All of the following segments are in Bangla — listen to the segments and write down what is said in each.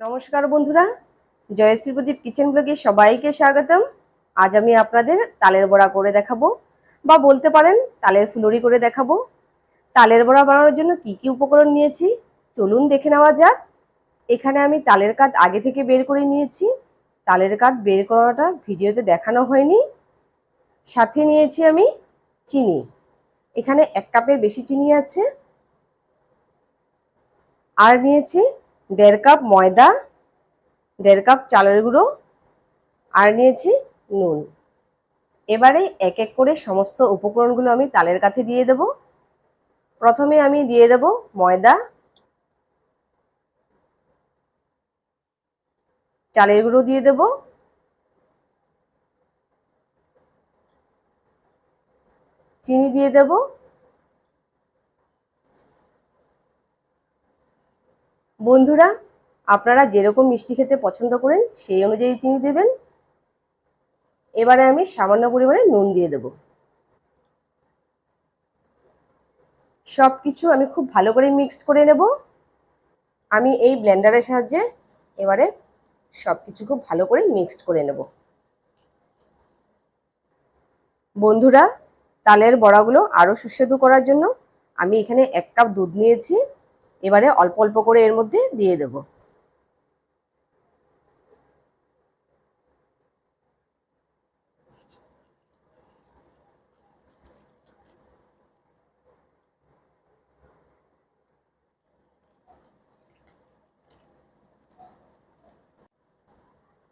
নমস্কার বন্ধুরা, জয়শ্রী প্রদীপ কিচেন ব্লগে সবাইকে স্বাগতম। আজ আমি আপনাদের তালের বড়া করে দেখাবো, বা বলতে পারেন তালের ফুলুরি করে দেখাবো। তালের বড়া বানানোর জন্য কি কি উপকরণ নিয়েছি, চলুন দেখে নেওয়া যাক। এখানে আমি তালের কাত আগে থেকে বের করে নিয়েছি। তালের কাত বের করাটা ভিডিওতে দেখানো হয়নি। সাথে নিয়েছি আমি চিনি। এখানে এক কাপের বেশি চিনি আছে। আর নিয়েছি দেড় কাপ ময়দা, দেড় কাপ চালের গুঁড়ো আর নিয়েছি নুন। এবারে এক এক করে সমস্ত উপকরণগুলো আমি তালের কাছে দিয়ে দেব। প্রথমে আমি দিয়ে দেব ময়দা, চালের গুঁড়ো দিয়ে দেব, চিনি দিয়ে দেবো বন্ধুরা, আপনারা যেরকম মিষ্টি খেতে পছন্দ করেন, সেই অনুযায়ী চিনি দেবেন। এবারে আমি সামান্য পরিমাণে নুন দিয়ে দেব। সব কিছু আমি খুব ভালো করে মিক্সড করে নেব। আমি এই ব্লেন্ডারের সাহায্যে এবারে সব কিছু খুব ভালো করে মিক্সড করে নেব। বন্ধুরা, তালের বড়াগুলো আরও সুস্বাদু করার জন্য আমি এখানে এক কাপ দুধ নিয়েছি। এবারে অল্প অল্প করে এর মধ্যে দিয়ে দেব।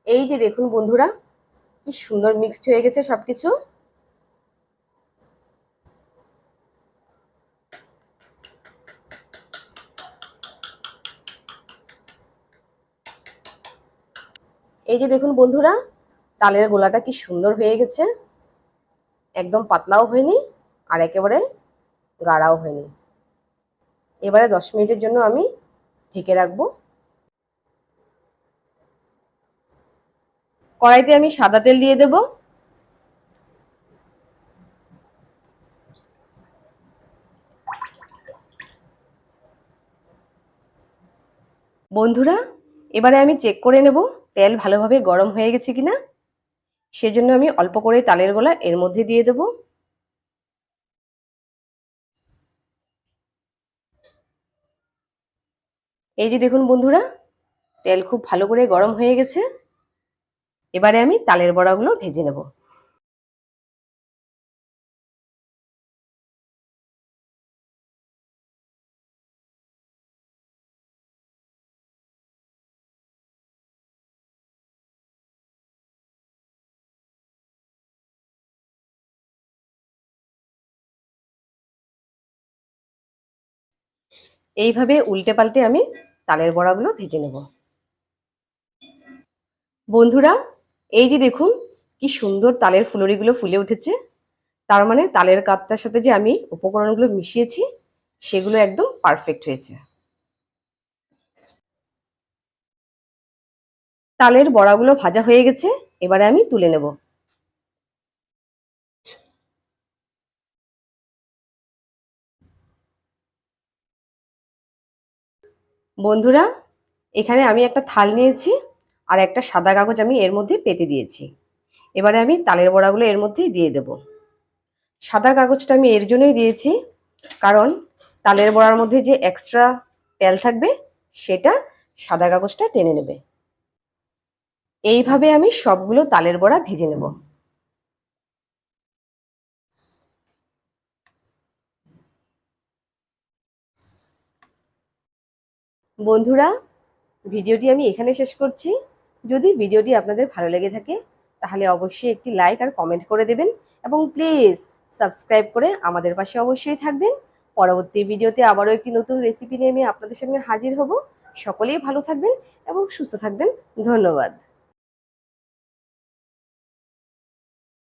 এই যে দেখুন বন্ধুরা, কি সুন্দর মিক্সড হয়ে গেছে সবকিছু। এই যে দেখুন বন্ধুরা, তালের গোলাটা কি সুন্দর হয়ে গেছে। একদম পাতলাও হয়নি আর একেবারে গাঢ়াও হয়নি। এবারে দশ মিনিটের জন্য আমি ঢেকে রাখব। কড়াইতে আমি সাদা তেল দিয়ে দেব। বন্ধুরা, এবারে আমি চেক করে নেব। তেল ভালোভাবে গরম হয়ে গেছে কিনা, সেজন্য আমি অল্প করে তালের গোলা এর মধ্যে দিয়ে দেব। এই যে দেখুন বন্ধুরা, তেল খুব ভালো করে গরম হয়ে গেছে। এবারে আমি তালের বড়াগুলো ভেজে নেব। এইভাবে উল্টে পাল্টে আমি তালের বড়াগুলো ভেজে নেব। বন্ধুরা, এই যে দেখুন কি সুন্দর তালের ফুলরিগুলো ফুলে উঠেছে। তার মানে তালের কাপটার সাথে যে আমি উপকরণগুলো মিশিয়েছি, সেগুলো একদম পারফেক্ট হয়েছে। তালের বড়াগুলো ভাজা হয়ে গেছে, এবারে আমি তুলে নেব। বন্ধুরা, এখানে আমি একটা থাল নিয়েছি আর একটা সাদা কাগজ আমি এর মধ্যে পেতে দিয়েছি। এবারে আমি তালের বড়াগুলো এর মধ্যেই দিয়ে দেব। সাদা কাগজটা আমি এর জন্যই দিয়েছি কারণ তালের বড়ার মধ্যে যে এক্সট্রা তেল থাকবে, সেটা সাদা কাগজটা টেনে নেবে। এইভাবে আমি সবগুলো তালের বড়া ভেজে নেব। বন্ধুরা, ভিডিওটি আমি এখানে শেষ করছি। যদি ভিডিওটি আপনাদের ভালো লেগে থাকে, তাহলে অবশ্যই একটি লাইক আর কমেন্ট করে দেবেন এবং প্লিজ সাবস্ক্রাইব করে আমাদের পাশে অবশ্যই থাকবেন। পরবর্তী ভিডিওতে আবারও একটি নতুন রেসিপি নিয়ে আমি আপনাদের সামনে হাজির হব। সকলেই ভালো থাকবেন এবং সুস্থ থাকবেন। ধন্যবাদ।